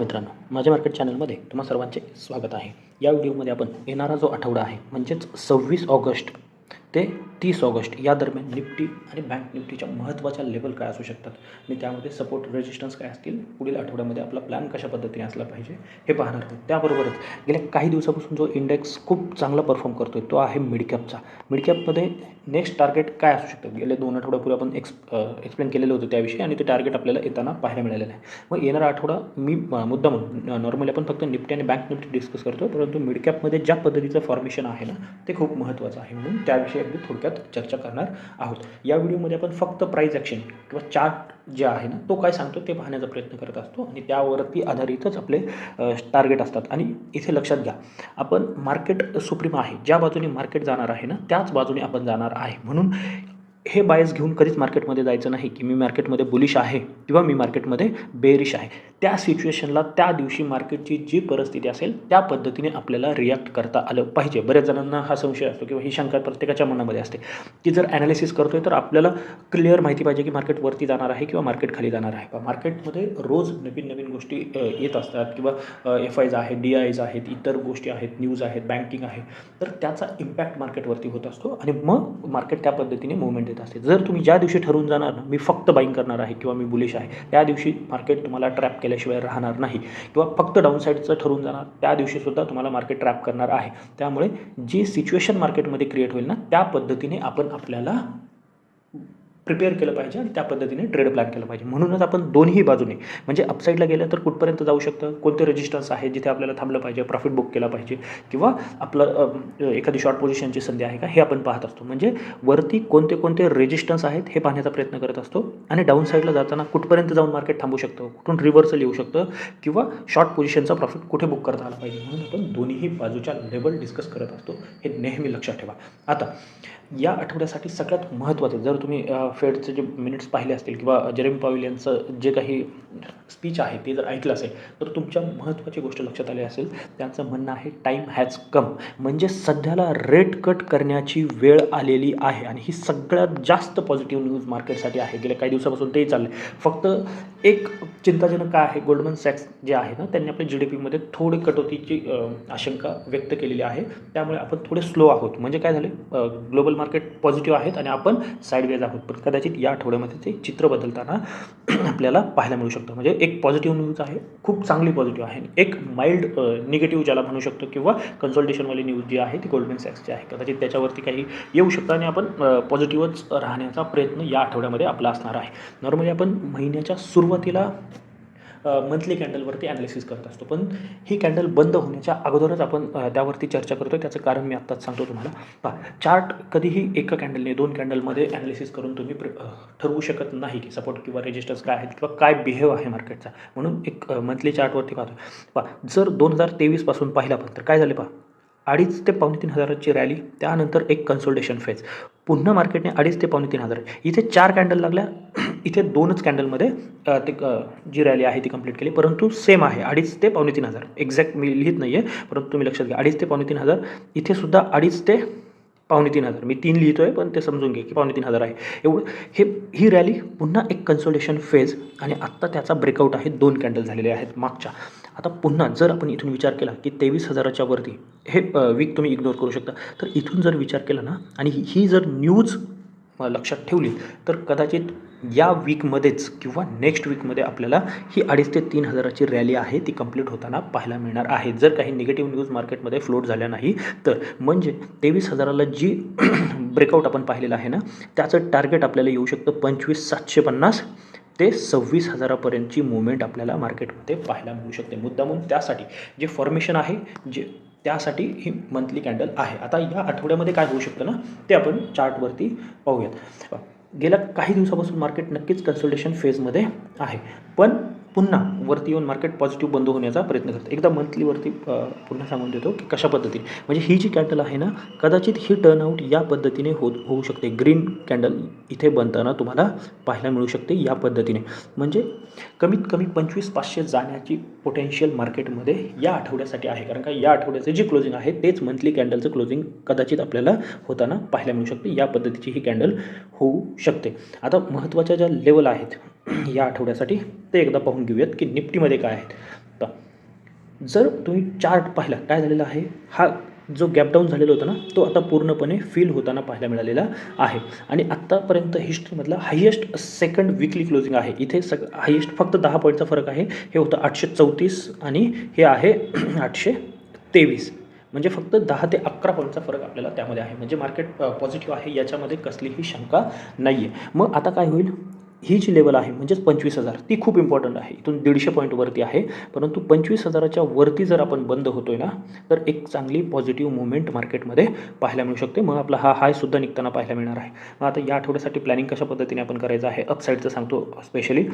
मित्रांनो माझ्या मार्केट चॅनलमध्ये तुम्हा सर्वांचे स्वागत आहे. या व्हिडिओमध्ये आपण येणारा जो आठवडा आहे म्हणजेच सव्वीस ऑगस्ट ते तीस ऑगस्ट या दरम्यान निफ्टी आणि बँक निफ्टीच्या महत्त्वाच्या लेवल काय असू शकतात? आणि त्यामध्ये सपोर्ट रेजिस्टन्स काय असतील? पुढील आठवड्यामध्ये आपला प्लॅन कशा पद्धतीने असला पाहिजे? हे पाहणार आहोत. त्याबरोबरच गेल्या काही दिवसापासून जो इंडेक्स खूप चांगला परफॉर्म करतो आहे तो आहे मिडकॅपचा मिडकॅपमध्ये नेक्स्ट टार्गेट काय असू शकतं? गेले दोन आठवड्यापूर्वी आपण एक्स एक्सप्लेन केलेलं होतं त्याविषयी आणि ते टार्गेट आपल्याला येताना पाहायला मिळालेलं आहे. मग येणारा आठवडा मी मुद्दा म्हणून नॉर्मली आपण फक्त निफ्टी आणि बँक निफ्टी डिस्कस करतो परंतु मिडकॅपमध्ये ज्या पद्धतीचं फॉर्मेशन आहे ना ते खूप महत्त्वाचं आहे म्हणून त्याविषयी अगदी थोडक्यात चर्चा करणार आहोत. या व्हिडिओमध्ये आपण फक्त प्राईज ॲक्शन किंवा चार्ट जे आहे ना तो काय सांगतो ते पाहण्याचा प्रयत्न करत असतो आणि त्यावरती आधारितच आपले टार्गेट असतात. आणि इथे लक्षात घ्या आपण मार्केट सुप्रीम आहे. ज्या बाजूने मार्केट जाणार आहे ना त्याच बाजूने आपण जाणार आहे. म्हणून हे बायस घेऊन कधीच मार्केटमध्ये जायचं नाही की मी मार्केटमध्ये बुलिश आहे किंवा मी मार्केटमध्ये बेरिश आहे. त्या सिच्युएशनला त्या दिवशी मार्केटची जी परिस्थिती असेल त्या पद्धतीने आपल्याला रिॲक्ट करता आलं पाहिजे. बऱ्याच जणांना हा संशय असतो किंवा ही शंका प्रत्येकाच्या मनामध्ये असते. की जर ॲनालिसिस करतो आहे तर आपल्याला क्लिअर माहिती पाहिजे की मार्केट वरती जाणार आहे किंवा मार्केट खाली जाणार आहे. का मार्केटमध्ये रोज नवीन नवीन गोष्टी येत असतात किंवा एफ आयज आहेत डी आयज आहेत इतर गोष्टी आहेत न्यूज आहेत बँकिंग आहे. तर त्याचा इम्पॅक्ट मार्केटवरती होत असतो आणि मग मार्केट त्या पद्धतीने मुवमेंट देत असते. जर तुम्ही ज्या दिवशी ठरवून जाणार ना मी फक्त बाईंग करणार आहे किंवा मी बुलिश आहे त्या दिवशी मार्केट तुम्हाला ट्रॅप केलं केल्याशिवाय राहणार नाही. किंवा फक्त डाऊन साईडचं ठरवून जाणार त्या दिवशीसुद्धा तुम्हाला मार्केट ट्रॅप करणार आहे. त्यामुळे जी सिच्युएशन मार्केटमध्ये क्रिएट होईल ना त्या पद्धतीने आपण आपल्याला प्रिपेअर केलं पाहिजे आणि त्या पद्धतीने ट्रेड प्लॅन केलं पाहिजे. म्हणूनच आपण दोन्ही बाजूने म्हणजे अपसाईडला गेलं तर कुठपर्यंत जाऊ शकतं? कोणते रेजिस्टन्स आहे जिथे आपल्याला थांबलं पाहिजे प्रॉफिट बुक केला पाहिजे? किंवा आपलं एखादी शॉर्ट पोझिशनची संधी आहे का? हे आपण पाहत असतो. म्हणजे वरती कोणते कोणते रेजिस्टन्स आहेत हे पाहण्याचा प्रयत्न करत असतो. आणि डाऊन साईडला जाताना कुठपर्यंत जाऊन मार्केट थांबू शकतं? कुठून रिव्हर्सल येऊ शकतं? किंवा शॉर्ट पोझिशनचा प्रॉफिट कुठे बुक करता आला पाहिजे? म्हणून आपण दोन्ही बाजूच्या लेवल डिस्कस करत असतो. हे नेहमी लक्षात ठेवा. आता या आठवड्यासाठी सगळ्यात महत्त्वाचं जर तुम्ही फेडचे जे मिनिट्स पाहिले असतील किंवा जेरेम पावेल यांचं जे काही स्पीच आहे ते जर ऐकलं असेल तर तुमच्या महत्त्वाची गोष्ट लक्षात आली असेल. त्यांचं म्हणणं आहे टाईम हॅज कम म्हणजे सध्याला रेट कट करण्याची वेळ आलेली आहे आणि ही सगळ्यात जास्त पॉझिटिव्ह न्यूज मार्केटसाठी आहे. गेल्या काही दिवसापासून तेही चाललं फक्त एक चिंताजनक काय आहे गोल्डमन सॅक्स जे आहे ना त्यांनी आपल्या जी डी पीमध्ये थोडी कटोतीची आशंका व्यक्त केलेली आहे. त्यामुळे आपण थोडे स्लो आहोत. म्हणजे काय झाले ग्लोबल मार्केट पॉझिटिव्ह आहेत आणि आपण साईडवेज आहोत. पण कदाचित या आठवड्यामध्ये ते चित्र बदलताना आपल्याला पाहायला मिळू शकतं. म्हणजे एक पॉझिटिव्ह न्यूज आहे खूप चांगली पॉझिटिव्ह आहे. एक माइल्ड निगेटिव्ह ज्याला म्हणू शकतो किंवा कन्सल्टेशनवाली न्यूज जी आहे ती गोल्डमॅन सॅक्सची आहे. कदाचित त्याच्यावरती काही येऊ शकतं आणि आपण पॉझिटिव्हच राहण्याचा प्रयत्न या आठवड्यामध्ये आपला असणार आहे. नॉर्मली आपण महिन्याच्या सुरुवातीला मंथली कॅन्डलवरती ॲनालिसिस करत असतो. पण ही कॅन्डल बंद होण्याच्या अगोदरच आपण त्यावरती चर्चा करतो त्याचं कारण मी आत्ताच सांगतो तुम्हाला. पहा चार्ट कधीही एका कॅन्डलने दोन कॅन्डलमध्ये ॲनालिसिस करून तुम्ही प्र ठरवू शकत नाही की सपोर्ट किंवा रेजिस्टर्स काय आहेत किंवा काय बिहेव आहे मार्केटचा म्हणून एक मंथली चार्टवरती पाहतो पहा जर दोन हजार तेवीसपासून पाहिला पण तर काय झाले पहा? अडीच ते पावणे तीन हजाराची रॅली त्यानंतर एक कन्सोल्टेशन फेज पुन्हा मार्केटने अडीच ते पावणे तीन हजार. इथे चार कॅन्डल लागल्या. इथे दोनच कॅन्डलमध्ये ते जी रॅली आहे ती कंप्लीट केली. परंतु सेम आहे अडीच ते पावणे तीन हजार. एक्झॅक्ट मी लिहित नाही आहे परंतु तुम्ही लक्षात घ्या. अडीच ते पावणे तीन हजार. इथे सुद्धा अडीच ते पावणे तीन हजार. मी तीन लिहितो आहे पण ते समजून घे की पावणे तीन हजार आहे. एवढं हे ही रॅली पुन्हा एक कन्सोलेशन फेज आणि आत्ता त्याचा ब्रेकआउट आहे. दोन कॅन्डल झालेले आहेत मागच्या. आता पुन्हा जर आपण इथून विचार केला की तेवीस हजाराच्या वरती हे वीक तुम्ही इग्नोर करू शकता. तर इथून जर विचार केला ना आणि ही- ही जर न्यूज लक्षात ठेवली तर कदाचित या वीकमध्येच किंवा नेक्स्ट वीकमध्ये आपल्याला ही अडीच ते तीन हजाराची रॅली आहे ती कंप्लीट होताना पाहायला मिळणार आहे. जर काही निगेटिव्ह न्यूज मार्केटमध्ये फ्लोट झाल्या नाही तर म्हणजे तेवीस हजाराला जी ब्रेकआउट आपण पाहिलेलं आहे ना त्याचं टार्गेट आपल्याला येऊ शकतं पंचवीस सातशे पन्नास ते सव्वीस हजारापर्यंतची मुवमेंट आपल्याला मार्केटमध्ये पाहायला मिळू शकते. मुद्दामून त्यासाठी जे फॉर्मेशन आहे जे त्यासाठी ही मंथली कॅन्डल आहे. आता या आठवड्यामध्ये काय होऊ शकतं ना ते आपण चार्टवरती पाहूयात. गेल्या काही दिवसापासून मार्केट नक्कीच कन्सल्टेशन फेजमध्ये आहे. पण पुन्हा वरती येऊन मार्केट पॉझिटिव्ह बंद होण्याचा प्रयत्न करतं एकदा मंथलीवरती पुन्हा सांगून देतो की कशा पद्धतीने. म्हणजे ही जी कॅन्डल आहे ना कदाचित ही टर्नआउट या पद्धतीने होत होऊ शकते. ग्रीन कॅन्डल इथे बनताना तुम्हाला पाहायला मिळू शकते या पद्धतीने. म्हणजे कमीत कमी पंचवीस पाचशे जाण्याची पोटेन्शियल मार्केटमध्ये या आठवड्यासाठी आहे. कारण का या आठवड्याचं जे क्लोजिंग आहे तेच मंथली कॅन्डलचं क्लोजिंग कदाचित आपल्याला होताना पाहायला मिळू शकते. या पद्धतीची ही कॅन्डल होऊ शकते. आता महत्त्वाच्या ज्या लेवल आहेत या आठवड्यासाठी ते एकदा पाहून घेऊयात की निफ्टीमध्ये काय आहेत तर जर तुम्ही चार्ट पाहिला काय झालेला आहे? हा जो गॅप डाऊन झालेला होता ना तो आता पूर्णपणे फील होताना पाहायला मिळालेला आहे. आणि आत्तापर्यंत हिस्ट्रीमधला हायेस्ट सेकंड विकली क्लोजिंग आहे. इथे सग हायेस्ट फक्त दहा पॉईंटचा फरक आहे. हे होतं आठशे चौतीस आणि हे आहे आठशे तेवीस. म्हणजे फक्त दहा ते अकरा पॉईंटचा फरक आपल्याला त्यामध्ये आहे. म्हणजे मार्केट पॉझिटिव्ह आहे याच्यामध्ये कसलीही शंका नाही आहे मग आता काय होईल? ही जी लेवल आहे म्हणजेच पंचवीस हजार. ती खूप इम्पॉर्टंट आहे. इथून दीडशे पॉईंटवरती आहे. परंतु पंचवीस हजाराच्या वरती जर आपण बंद होतोय ना तर एक चांगली पॉझिटिव्ह मुवमेंट मार्केटमध्ये पाहायला मिळू शकते. मग आपला हा हायसुद्धा निघताना पाहायला मिळणार आहे. मग आता या आठवड्यासाठी प्लॅनिंग कशा पद्धतीने आपण करायचं आहे अपसाईडचं सांगतो स्पेशली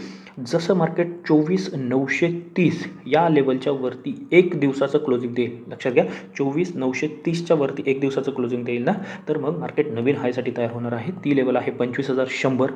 जसं मार्केट चोवीस नऊशे तीस या लेवलच्या वरती एक दिवसाचं क्लोजिंग देईल. लक्षात घ्या चोवीस नऊशे तीसच्या वरती एक दिवसाचं क्लोजिंग देईल ना तर मग मार्केट नवीन हायसाठी तयार होणार आहे. ती लेवल आहे पंचवीस हजार शंभर.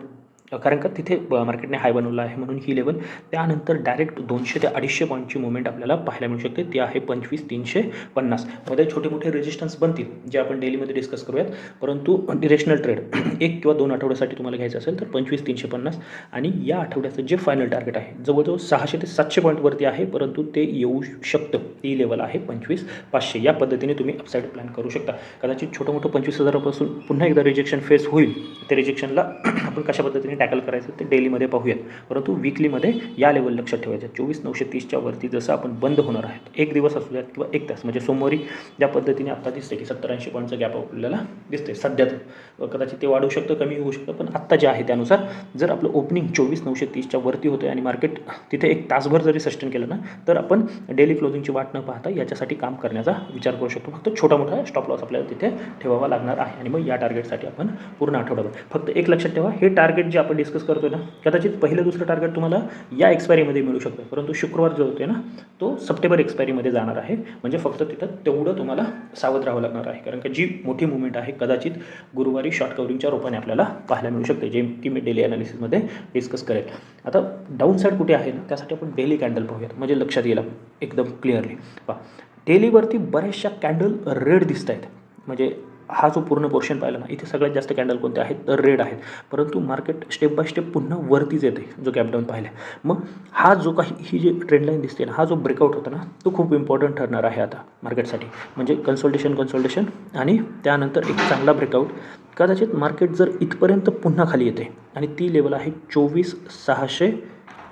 कारण का तिथे मार्केटने हाय बनवला आहे म्हणून ही लेवल त्यानंतर डायरेक्ट दोनशे ते अडीचशे पॉईंटची मुवमेंट आपल्याला पाहायला मिळू शकते. ती आहे पंचवीस तीनशे पन्नास. मध्ये छोटे मोठे रेजिस्टन्स बनतील जे आपण डेलीमध्ये डिस्कस करूयात. परंतु डिरेशनल ट्रेड एक किंवा दोन आठवड्यासाठी तुम्हाला घ्यायचं असेल तर पंचवीस तीनशे पन्नास आणि या आठवड्याचं जे फायनल टार्गेट आहे जवळजवळ सहाशे ते सातशे पॉईंटवरती आहे परंतु ते येऊ शकतं. ती लेवल आहे पंचवीस पाचशे. या पद्धतीने तुम्ही अपसाईड प्लॅन करू शकता. कदाचित छोटं मोठं पंचवीस हजारापासून पुन्हा एकदा रिजेक्शन फेस होईल. ते रिजेक्शनला आपण कशा पद्धतीने टॅकल करायचं ते डेलीमध्ये पाहूयात. परंतु विकलीमध्ये या लेवल लक्षात ठेवायचं. चोवीस नऊशे तीसच्या वरती जसं आपण बंद होणार आहेत एक दिवस असू द्यात किंवा एक तास. म्हणजे सोमवारी ज्या पद्धतीने आत्ता दिसते की सत्तर ऐंशी पॉईंटचा गॅप आपल्याला दिसते सध्या तर. कदाचित ते वाढू शकतं कमी होऊ शकतं पण आत्ता जे आहे त्यानुसार जर आपलं ओपनिंग चोवीस नऊशे तीसच्या वरती होतं आणि मार्केट तिथे एक तासभर जरी सस्टेन केलं ना तर आपण डेली क्लोजिंगची वाट न पाहता याच्यासाठी काम करण्याचा विचार करू शकतो. फक्त छोटा मोठा स्टॉप लॉस आपल्याला तिथे ठेवावा लागणार आहे. आणि मग या टार्गेटसाठी आपण पूर्ण आठवडाभर. फक्त एक लक्षात ठेवा हे टार्गेट जे आपण आपण डिस्कस करतोय ना कदाचित पहिलं दुसरं टार्गेट तुम्हाला या एक्सपायरीमध्ये मिळू शकतं परंतु शुक्रवार जो होते ना तो सप्टेंबर एक्सपायरीमध्ये जाणार आहे. म्हणजे फक्त तिथं तेवढं तुम्हाला सावध राहावं लागणार आहे. कारण का जी मोठी मुवमेंट आहे कदाचित गुरुवारी शॉर्ट कवरिंगच्या रूपाने आपल्याला पाहायला मिळू शकते जे की मी डेली ॲनालिसिसमध्ये डिस्कस करेल. आता डाऊन साईड कुठे आहे ना त्यासाठी आपण डेली कॅन्डल पाहूयात. म्हणजे लक्षात येईल एकदम क्लिअरली पहा डेलीवरती बऱ्याचशा कॅन्डल रेड दिसत आहेत म्हणजे हा जो पूर्ण पोर्शन पाहिला ना इथे सगळ्यात जास्त कॅन्डल कोणते आहेत? तर रेड आहेत. परंतु मार्केट स्टेप बाय स्टेप पुन्हा वरतीच येते जो गॅपडाऊन पाहिला. मग हा जो काही ही जी ट्रेंडलाईन दिसते ना हा जो ब्रेकआउट होता ना तो खूप इम्पॉर्टंट ठरणार आहे आता मार्केटसाठी म्हणजे कन्सल्टेशन कन्सल्टेशन आणि त्यानंतर एक चांगला ब्रेकआउट कदाचित मार्केट जर इथपर्यंत पुन्हा खाली येते आणि ती लेवल आहे चोवीस सहाशे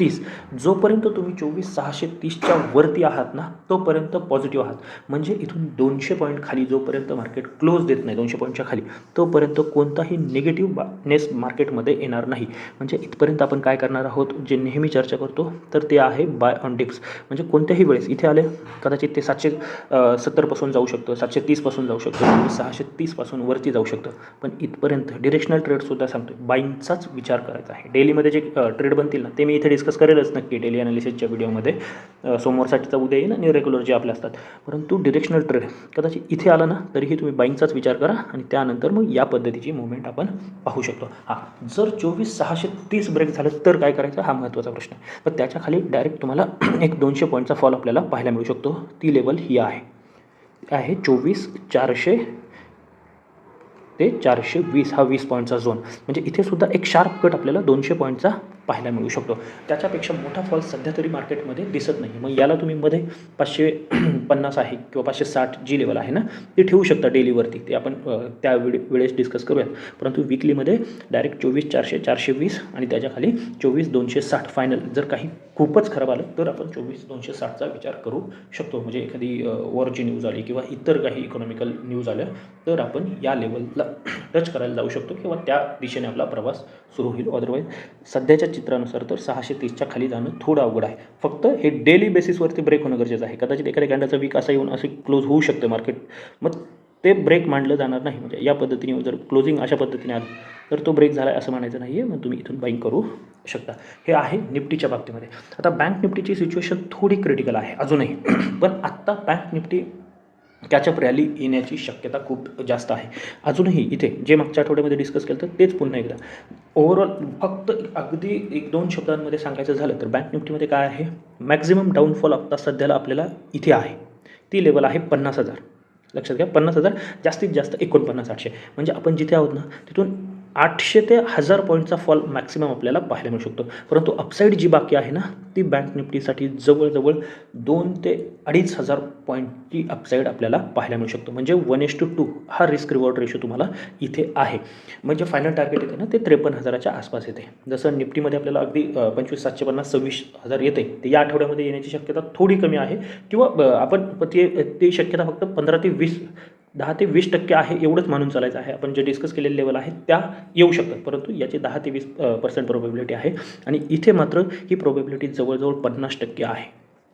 तीस जोपर्यंत तुम्ही चोवीस सहाशे तीसच्या वरती आहात ना तोपर्यंत पॉझिटिव्ह आहात. म्हणजे इथून दोनशे पॉईंट खाली जोपर्यंत मार्केट क्लोज देत नाही दोनशे पॉईंटच्या खाली तोपर्यंत कोणताही निगेटिव्ह बानेस मार्केटमध्ये येणार नाही. म्हणजे इथपर्यंत आपण काय करणार आहोत जे नेहमी चर्चा करतो तर ते आहे बाय ऑन डिप्स म्हणजे कोणत्याही वेळेस इथे आले कदाचित ते सातशे सत्तरपासून जाऊ शकतं सातशे तीसपासून जाऊ शकतं सहाशे तीसपासून वरती जाऊ शकतं. पण इथपर्यंत डिरेक्शनल ट्रेडसुद्धा सांगतो बाईंगचाच विचार करायचा आहे. डेलीमध्ये जे ट्रेड बनतील ना ते मी इथे डिस्कस करेलच नक्की डेली अनालिसिसच्या व्हिडिओमध्ये समोरसाठीचा सोमवारसाठीचा उद्या येईल आणि रेग्युलर जे आपले असतात. परंतु डिरेक्शनल ट्रेड कदाचित इथे आला ना तरीही तुम्ही बाईंगचाच विचार करा आणि त्यानंतर मग या पद्धतीची मुवमेंट आपण पाहू शकतो. हां जर चोवीस सहाशे तीस ब्रेक झालं तर काय करायचं? हा महत्त्वाचा प्रश्न आहे. तर त्याच्याखाली डायरेक्ट तुम्हाला एक दोनशे पॉईंटचा फॉल आपल्याला पाहायला मिळू शकतो. ती लेवल ही आहे. आहे चोवीस चारशे ते चारशे वीस हा वीस पॉईंटचा झोन म्हणजे इथे सुद्धा एक शार्प कट आपल्याला दोनशे पॉईंटचा पाहायला मिळू शकतो. त्याच्यापेक्षा मोठा फॉल सध्या तरी मार्केटमध्ये दिसत नाही. मग याला तुम्ही मध्ये पाचशे पन्नास आहे किंवा पाचशे साठ जी लेवल आहे ना ती ठेवू शकता डेलीवरती. ते आपण त्या वेळे वेळेस डिस्कस करूयात. परंतु विकलीमध्ये डायरेक्ट चोवीस चारशे चारशे वीस आणि त्याच्याखाली चोवीस दोनशे साठ फायनल जर काही खूपच खराब आलं तर आपण चोवीस दोनशे साठचा विचार करू शकतो. म्हणजे एखादी वॉरची न्यूज आली किंवा इतर काही इकॉनॉमिकल न्यूज आल्या तर आपण या लेवलला टच करायला जाऊ शकतो किंवा त्या दिशेने आपला प्रवास सुरू होईल. अदरवाईज सध्याच्या चित्रानुसार तर सहाशे तीसच्या खाली जाणं थोडं अवघड आहे. फक्त हे डेली बेसिसवरती ब्रेक होणं गरजेचं आहे. कदाचित एखाद्या कॅन्डाचा वीक असा येऊन असे क्लोज होऊ शकते मार्केट मग ते ब्रेक मांडलं जाणार नाही. म्हणजे या पद्धतीने जर क्लोजिंग अशा पद्धतीने आलं तर तो ब्रेक झाला आहे असं म्हणायचं नाही आहे मग तुम्ही इथून बाईंग करू शकता. हे आहे निफ्टीच्या बाबतीमध्ये. आता बँक निफ्टीची सिच्युएशन थोडी क्रिटिकल आहे. अजूनही. पण आत्ता बँक निफ्टी कॅचअप रॅली येण्याची शक्यता खूप जास्त आहे. अजूनही इथे जे मागच्या आठवड्यामध्ये डिस्कस केलं तर तेच पुन्हा एकदा. ओव्हरऑल फक्त अगदी एक दोन शब्दांमध्ये सांगायचं झालं तर बँक निफ्टीमध्ये काय आहे? मॅक्झिमम डाऊनफॉल आत्ता सध्याला आपल्याला इथे आहे. ती लेवल आहे पन्नास हजार. लक्षात घ्या पन्नास हजार जास्तीत जास्त एकोणपन्नास आठशे. म्हणजे आपण जिथे आहोत ना तिथून आठशे ते हजार पॉईंटचा फॉल मॅक्सिमम आपल्याला पाहायला मिळू शकतो. परंतु अपसाईड जी बाकी आहे ना ती बँक निफ्टीसाठी जवळजवळ दोन ते अडीच हजार पॉईंटची अपसाईड आपल्याला पाहायला मिळू शकतो. म्हणजे वन एस टू टू हा रिस्क रिवॉर्ड रेशो तुम्हाला इथे आहे. म्हणजे फायनल टार्गेट येते ना ते त्रेपन्न हजाराच्या आसपास येते. जसं निफ्टीमध्ये आपल्याला अगदी पंचवीस सातशे पन्नास सव्वीस हजार येते. ते या आठवड्यामध्ये येण्याची शक्यता थोडी कमी आहे. किंवा आपण ते ती शक्यता फक्त पंधरा ते वीस दहा ते वीस टक्के आहे एवढंच मानून चालायचं आहे. आपण जे डिस्कस केलेले लेवल आहे त्या येऊ शकतात. परंतु याची दहा ते वीस पर्सेंट प्रोबेबिलिटी आहे. आणि इथे मात्र ही प्रोबेबिलिटी जवळजवळ पन्नास टक्के आहे.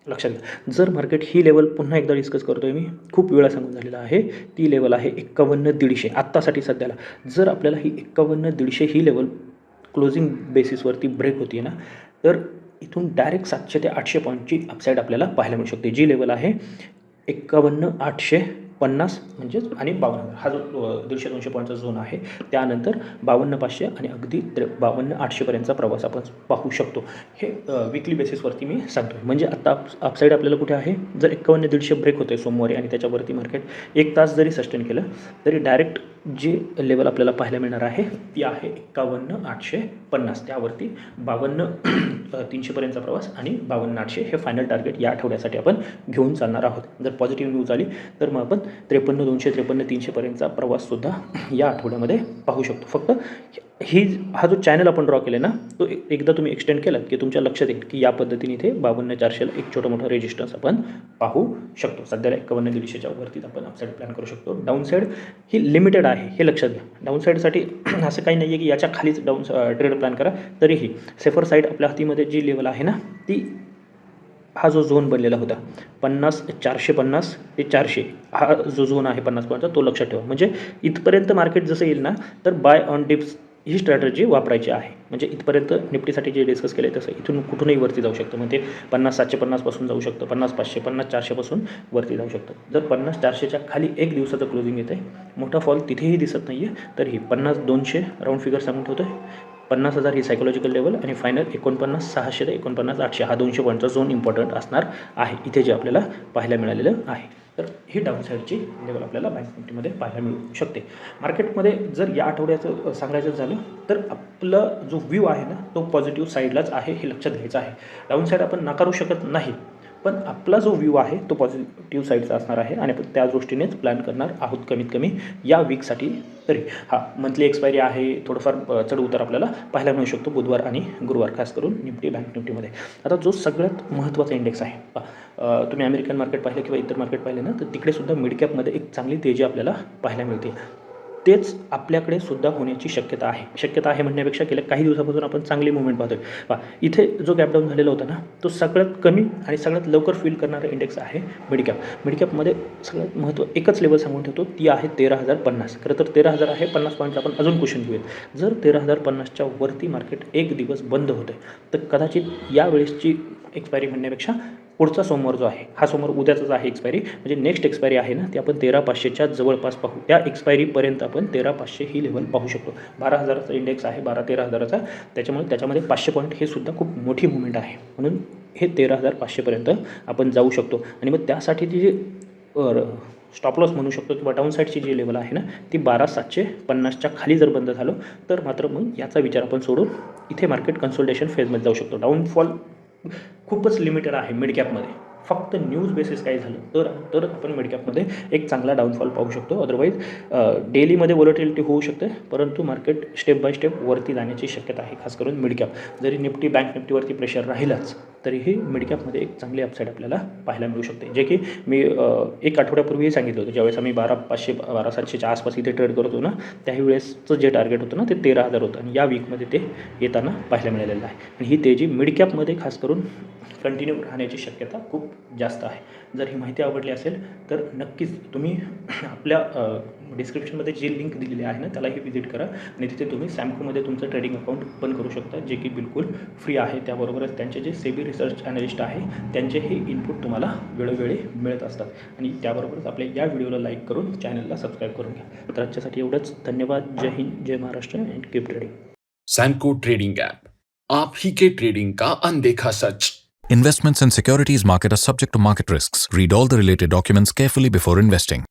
लक्षात घ्या. जर मार्केट ही लेवल पुन्हा एकदा डिस्कस करतोय मी खूप वेळा सांगून झालेला आहे ती लेवल आहे एक्कावन्न दीडशे. आत्तासाठी सध्याला. जर आपल्याला ही एक्कावन्न दीडशे ही लेवल क्लोजिंग बेसिसवरती ब्रेक होती ना तर इथून डायरेक्ट सातशे ते आठशे पॉईंटची अपसाईड आपल्याला पाहायला मिळू शकते. जी लेवल आहे एक्कावन्न आठशे पन्नास म्हणजेच आणि बावन्न हजार हा जो दीडशे दोनशे पॉईंटचा झोन आहे त्यानंतर बावन्न पाचशे आणि अगदी त्रे बावन्न आठशेपर्यंतचा प्रवास आपण पाहू शकतो. हे विकली बेसिसवरती मी सांगतो म्हणजे आत्ता अप अपसाईड आपल्याला कुठे आहे? जर एक्कावन्न दीडशे ब्रेक होते सोमवारी आणि त्याच्यावरती मार्केट एक तास जरी सस्टेन केलं तरी डायरेक्ट जे लेवल आपल्याला पाहायला मिळणार आहे ती आहे एक्कावन्न आठशे पन्नास. त्यावरती बावन्न तीनशेपर्यंतचा प्रवास आणि बावन्न आठशे हे फायनल टार्गेट या आठवड्यासाठी आपण घेऊन चालणार आहोत. जर पॉझिटिव्ह न्यूज आली तर मग आपण त्रेपन्न दोनशे त्रेपन्न तीनशेपर्यंतचा प्रवाससुद्धा या आठवड्यामध्ये पाहू शकतो. फक्त ही हा जो चॅनल आपण ड्रॉ केला ना तो एकदा तुम्ही एक्सटेंड केलात की तुमच्या लक्षात येईल की या पद्धतीने इथे बावन्न चारशेला एक छोटं मोठं रेजिस्टन्स आपण पाहू शकतो. सध्याला एकावन्न दीडशेच्या वरतीच आपण अपसाईड प्लॅन करू शकतो. डाऊनसाईड ही लिमिटेड आहे हे लक्षात घ्या. डाऊनसाईडसाठी असं काही नाही आहे की याच्या खालीच डाऊन ट्रेड प्लॅन करा तरीही सेफर साईड आपल्या हातीमध्ये जी लेवल आहे ना ती हा जो झोन बनलेला होता पन्नास चारशे पन्नास ते चारशे हा जो झोन आहे पन्नास पॉईंटचा तो लक्षात ठेवा. म्हणजे इथपर्यंत मार्केट जसं येईल ना तर बाय ऑन डिप्स ही स्ट्रॅटजी वापरायची आहे. म्हणजे इथपर्यंत निफ्टीसाठी जे डिस्कस केलं आहे तसं इथून कुठूनही वरती जाऊ शकतं. म्हणजे पन्नास सातशे पन्नासपासून जाऊ शकतं. पन्नास पाचशे पन्नास चारशेपासून वरती जाऊ शकतं. जर पन्नास चारशेच्या खाली एक दिवसाचं क्लोजिंग येतं आहे मोठा फॉल तिथेही दिसत नाही आहे तरीही पन्नास दोनशे राऊंड फिगर सांगून ठेवतो आहे पन्नास हजार ही सायकोलॉजिकल लेवल आणि फायनल एकोणपन्नास सहाशे ते एकोणपन्नास आठशे. हा दोनशे पॉईंटचा झोन इम्पॉर्टंट असणार आहे. इथे जे आपल्याला पाहायला मिळालेलं आहे. तर ही डाऊन साईडची लेवल आपल्याला बँक निफ्टीमध्ये पाहायला मिळू शकते. मार्केटमध्ये जर या आठवड्याचं सांगायचं झालं तर आपला जो व्ह्यू आहे ना तो पॉझिटिव्ह साईडलाच आहे हे लक्षात घ्यायचं आहे. डाऊन साईड आपण नाकारू शकत नाही. पण आपला जो व्ह्यू आहे तो पॉझिटिव्ह साईडचा असणार आहे. आणि आपण त्या दृष्टीनेच प्लॅन करणार आहोत कमीत कमी या वीकसाठी तरी. हा मंथली एक्सपायरी आहे थोडंफार चढउतार चढ उतार आपल्याला पाहायला मिळू शकतो बुधवार आणि गुरुवार खास करून निफ्टी बँक निफ्टीमध्ये. आता जो सगळ्यात महत्त्वाचा इंडेक्स आहे तुम्ही अमेरिकन मार्केट पाहिलं किंवा इतर मार्केट पाहिलं ना तर तिकडे सुद्धा मिड कॅपमध्ये एक चांगली तेजी आपल्याला पाहायला मिळते. तेच आपल्याकडे सुद्धा होण्याची शक्यता आहे. शक्यता आहे म्हणण्यापेक्षा गेल्या काही दिवसापासून आपण चांगली मुवमेंट पाहतोय. पहा इथे जो गॅपडाऊन झालेला होता ना तो सगळ्यात कमी आणि सगळ्यात लवकर फील करणारा इंडेक्स आहे मिडकॅप मिडकॅपमध्ये सगळ्यात महत्त्व एकच लेवल सांगून ठेवतो ती आहे तेरा हजार पन्नास. खरं तर तेरा हजार आहे पन्नास पॉईंटला आपण अजून क्वेश्चन घेऊयात. जर तेरा हजार पन्नासच्या वरती मार्केट एक दिवस बंद होतं तर कदाचित यावेळेसची एक्सपायरी म्हणण्यापेक्षा पुढचा सोमवार जो आहे हा सोमवार उद्याचाच आहे एक्सपायरी म्हणजे नेक्स्ट एक्सपायरी आहे ना ती आपण तेरा पाचशेच्या जवळपास पाहू. त्या एक्सपायरीपर्यंत आपण तेरा पाचशे ही लेवल पाहू शकतो. बारा हजाराचा इंडेक्स आहे बारा तेरा हजाराचा. त्याच्यामुळे त्याच्यामध्ये पाचशे पॉईंट हे सुद्धा खूप मोठी मुवमेंट आहे. म्हणून हे तेरा हजार पाचशेपर्यंत आपण जाऊ शकतो. आणि मग त्यासाठी ती जी स्टॉप लॉस म्हणू शकतो किंवा डाऊन साईडची जी लेवल आहे ना ती बारा सातशे पन्नासच्या खाली जर बंद झालो तर मात्र मग याचा विचार आपण सोडून इथे मार्केट कन्सल्टेशन फेजमध्ये जाऊ शकतो. डाऊनफॉल खूपच लिमिटेड आहे मिड कॅपमध्ये फक्त न्यूज बेसिस काय झालं? तर तर आपण मिडकॅपमध्ये एक चांगला डाऊनफॉल पाहू शकतो. अदरवाईज डेलीमध्ये वॉलिटिलिटी होऊ शकते परंतु मार्केट स्टेप बाय स्टेप वरती जाण्याची शक्यता आहे खास करून मिडकॅप जरी निफ्टी बँक निफ्टीवरती प्रेशर राहिलाच तरीही मिडकॅपमध्ये एक चांगली अपसाईड आपल्याला पाहायला मिळू शकते. जे की मी एक आठवड्यापूर्वीही सांगितलं होतं. ज्यावेळेस आम्ही बारा पाचशे बारा सातशेच्या आसपास इथे ट्रेड करत होतो ना त्याही वेळेसचं जे टार्गेट होतं ना ते तेरा हजार होतं. आणि या वीकमध्ये ते येताना पाहायला मिळालेलं आहे. आणि ही तेजी मिडकॅपमध्ये खास करून कंटिन्यू राहण्याची शक्यता खूप जास्त आहे. जर ही माहिती आवडली असेल तर नक्कीच तुम्ही आपल्या डिस्क्रिप्शनमध्ये जी लिंक दिलेली आहे ना त्यालाही व्हिजिट करा. आणि तिथे तुम्ही सॅमकोमध्ये तुमचं ट्रेडिंग अकाउंट ओपन करू शकता जे की बिलकुल फ्री आहे. त्याबरोबरच त्यांचे जे सेबी रिसर्च ॲनालिस्ट आहे त्यांचेही इनपुट तुम्हाला वेळोवेळी मिळत असतात. आणि त्याबरोबरच आपल्या या व्हिडिओला लाईक करून चॅनलला सबस्क्राईब करून घ्या. तर आजच्यासाठी एवढंच. धन्यवाद. जय हिंद जय महाराष्ट्र अँड कीप ट्रेडिंग सैनको ट्रेडिंग ऐप आप ही के ट्रेडिंग का अनदेखा सच. Investments in securities market are subject to market risks. Read all the related documents carefully before investing.